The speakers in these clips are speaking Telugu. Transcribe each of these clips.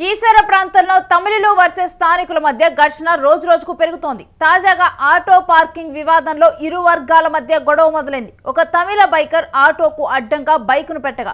కీసర ప్రాంతంలో తమిళులు వర్సెస్ స్థానికుల మధ్య ఘర్షణ రోజు రోజుకు పెరుగుతోంది. తాజాగా ఆటో పార్కింగ్ వివాదంలో ఇరు వర్గాల మధ్య గొడవ మొదలైంది. ఒక తమిళ బైకర్ ఆటోకు అడ్డంగా బైకును పెట్టగా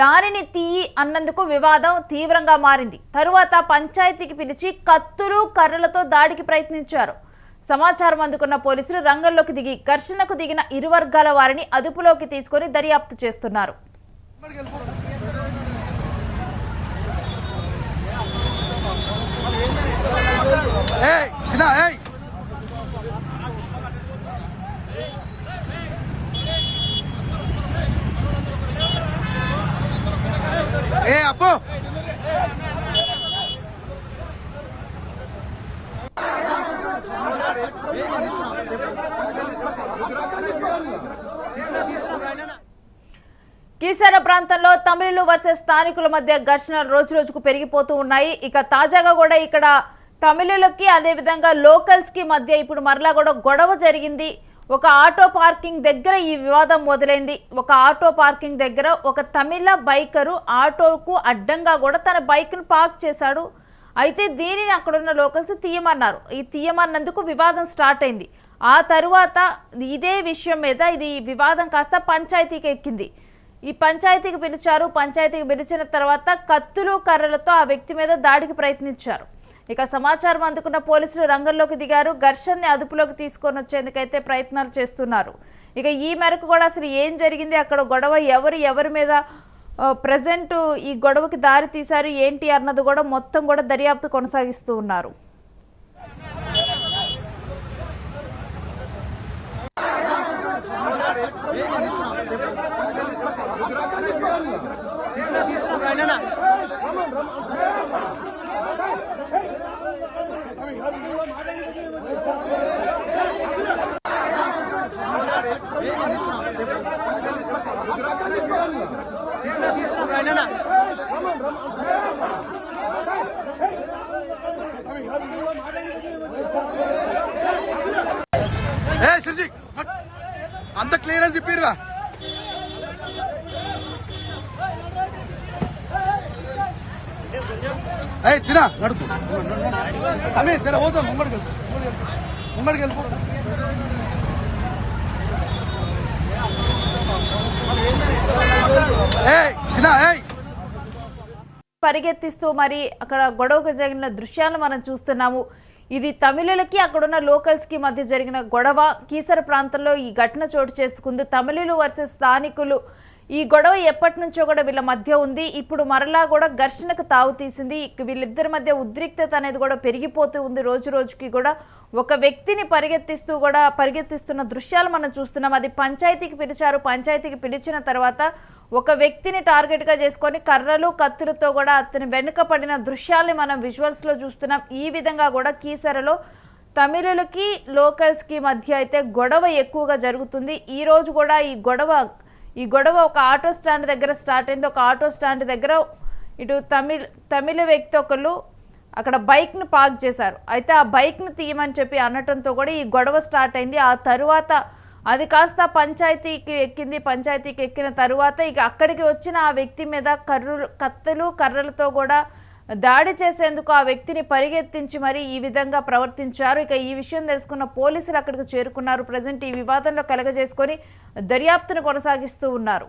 దానిని తీయి అన్నందుకు వివాదం తీవ్రంగా మారింది. తరువాత పంచాయతీకి పిలిచి కత్తులు కర్రలతో దాడికి ప్రయత్నించారు. సమాచారం అందుకున్న పోలీసులు రంగంలోకి దిగి ఘర్షణకు దిగిన ఇరు వర్గాల వారిని అదుపులోకి తీసుకొని దర్యాప్తు చేస్తున్నారు. ఏ కీసర ప్రాంతంలో తమిళులు వర్సెస్ స్థానికుల మధ్య ఘర్షణలు రోజు రోజుకు పెరిగిపోతూ ఉన్నాయి. ఇక తాజాగా కూడా ఇక్కడ తమిళులకి అదేవిధంగా లోకల్స్కి మధ్య ఇప్పుడు మరలా కూడా గొడవ జరిగింది. ఒక ఆటో పార్కింగ్ దగ్గర ఈ వివాదం మొదలైంది. ఒక ఆటో పార్కింగ్ దగ్గర ఒక తమిళ బైకరు ఆటోకు అడ్డంగా కూడా తన బైక్ను పార్క్ చేశాడు. అయితే దీనిని అక్కడున్న లోకల్స్ తీయమన్నారు. ఈ తీయమన్నందుకు వివాదం స్టార్ట్ అయింది. ఆ తరువాత ఇదే విషయం మీద ఇది వివాదం కాస్త పంచాయతీకి ఎక్కింది. ఈ పంచాయతీకి పిలిచారు. పంచాయతీకి పిలిచిన తర్వాత కత్తులు కర్రలతో ఆ వ్యక్తి మీద దాడికి ప్రయత్నించారు. ఇక సమాచారం అందుకున్న పోలీసులు రంగంలోకి దిగారు. ఘర్షణని అదుపులోకి తీసుకొని వచ్చేందుకైతే ప్రయత్నాలు చేస్తున్నారు. ఇక ఈ మేరకు కూడా అసలు ఏం జరిగింది? అక్కడ గొడవ ఎవరు ఎవరి మీద ప్రజెంట్ ఈ గొడవకి దారి తీశారు ఏంటి అన్నది కూడా మొత్తం కూడా దర్యాప్తు కొనసాగిస్తూ ఉన్నారు. என்னன்னா ஏ சிரிஜி அந்த கிளியரன்ஸ் இப்பீர்வா ஏய் சினா நடுத்து தம்பி தெரியல ஓதும் உங்களுக்கு உங்களுக்கு உங்களுக்கு పరిగెత్తిస్తూ మరి అక్కడ గొడవకు జరిగిన దృశ్యాలను మనం చూస్తున్నాము. ఇది తమిళులకి అక్కడున్న లోకల్స్కి మధ్య జరిగిన గొడవ. కీసర ప్రాంతంలో ఈ ఘటన చోటు చేసుకుంది. తమిళులు వర్సెస్ స్థానికులు ఈ గొడవ ఎప్పటి నుంచో కూడా వీళ్ళ మధ్య ఉంది. ఇప్పుడు మరలా కూడా ఘర్షణకు తావు తీసింది. వీళ్ళిద్దరి మధ్య ఉద్రిక్తత అనేది కూడా పెరిగిపోతూ ఉంది రోజు రోజుకి కూడా. ఒక వ్యక్తిని పరిగెత్తిస్తూ కూడా పరిగెత్తిస్తున్న దృశ్యాలు మనం చూస్తున్నాం. అది పంచాయతీకి పిలిచారు. పంచాయతీకి పిలిచిన తర్వాత ఒక వ్యక్తిని టార్గెట్గా చేసుకొని కర్రలు కత్తులతో కూడా అతని వెనుక పడిన దృశ్యాల్ని మనం విజువల్స్లో చూస్తున్నాం. ఈ విధంగా కూడా కీసరలో తమిళులకి లోకల్స్కి మధ్య అయితే గొడవ ఎక్కువగా జరుగుతుంది. ఈ రోజు కూడా ఈ గొడవ ఈ గొడవ ఒక ఆటో స్టాండ్ దగ్గర స్టార్ట్ అయింది. ఒక ఆటో స్టాండ్ దగ్గర ఇటు తమిళ్ తమిళ వ్యక్తి ఒకళ్ళు అక్కడ బైక్ను పార్క్ చేశారు. అయితే ఆ బైక్ను తీయమని చెప్పి అనటంతో కూడా ఈ గొడవ స్టార్ట్ అయింది. ఆ తరువాత అది కాస్త పంచాయతీకి ఎక్కింది. పంచాయతీకి ఎక్కిన తరువాత ఇక అక్కడికి వచ్చిన ఆ వ్యక్తి మీద కర్రలు కత్తలు కర్రలతో కూడా దాడి చేసేందుకు ఆ వ్యక్తిని పరిగెత్తించి మరీ ఈ విధంగా ప్రవర్తించారు. ఇక ఈ విషయం తెలుసుకున్న పోలీసులు అక్కడికి చేరుకున్నారు. ప్రజెంట్ ఈ వివాదంలో కలగజేసుకొని దర్యాప్తును కొనసాగిస్తూ ఉన్నారు.